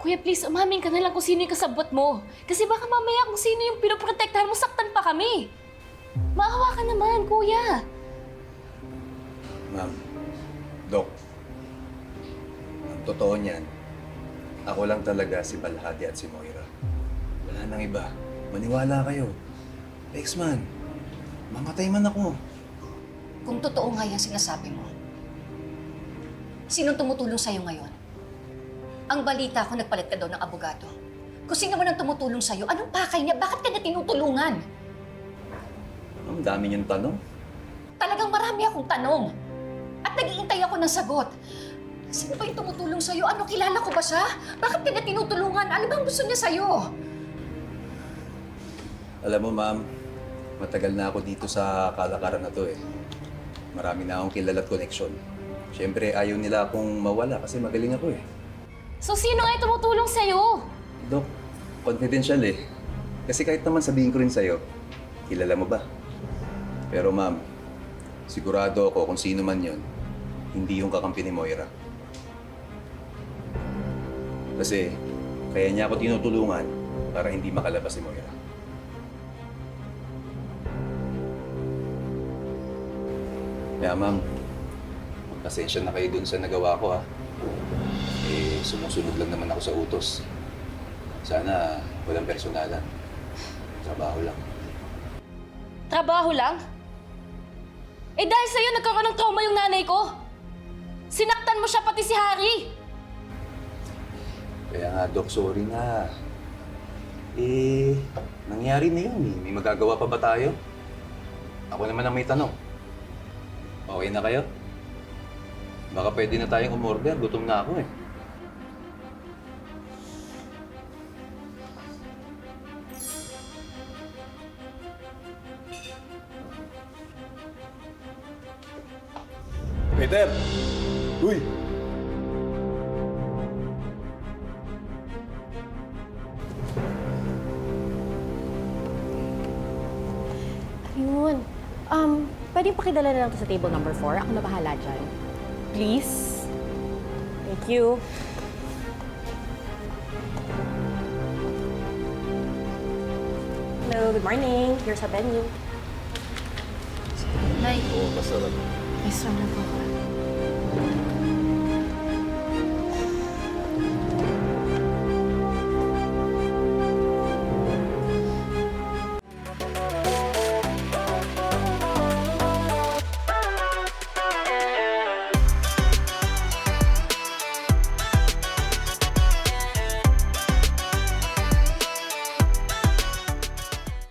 Kuya, please, umamin ka na lang kung sino yung kasabot mo. Kasi baka mamaya kung sino yung pinoprotektahan mo, saktan pa kami. Maawa ka naman, kuya. Ma'am, Dok, ang totoo niyan, ako lang talaga si Balhati at si Moira. Wala nang iba. Maniwala kayo. Ex-man, mamatay man ako. Kung totoo nga yung sinasabi mo, sinong tumutulong sa'yo ngayon? Ang balita ko, nagpalit ka daw ng abogado. Kung sino man ang tumutulong sa'yo, anong pakay niya? Bakit ka niya tinutulungan? Ang dami niyong tanong. Talagang marami akong tanong. At nag-iintay ako ng sagot. Sino ba yung tumutulong sa'yo? Ano, kilala ko ba siya? Bakit ka niya tinutulungan? Ano bang gusto niya sa'yo? Alam mo, ma'am, matagal na ako dito sa kalakaran na to eh. Marami na akong kilala at connection. Siyempre, ayaw nila akong mawala kasi magaling ako eh. So, sino nga yung tumutulong sa'yo? Dok, confidential eh. Kasi kahit naman sabihin ko rin sa'yo, kilala mo ba? Pero ma'am, sigurado ako kung sino man yon, hindi yung kakampi ni Moira. Kasi kaya niya ako tinutulungan para hindi makalabas si Moira. Kaya ma'am, pasensya na kayo dun sa nagawa ko ha. Eh, sumusunod lang naman ako sa utos. Sana walang personalan. Trabaho lang. Trabaho lang? Eh dahil sa'yo, nagkaroon ng trauma yung nanay ko. Sinaktan mo siya pati si Harry. Kaya nga, Doc, sorry na. Eh, nangyari na yun eh. May magagawa pa ba tayo? Ako naman ang may tanong. Okay na kayo? Baka pwede na tayong umorder. Gutom na ako eh. Peter! Uy! Yun. Um, pwedeng pakidala na lang to sa table number 4. Ako na bahala dyan. Please. Thank you. Hello, good morning. Here's our menu. Nay, Oo, masarap. May strong na po ako.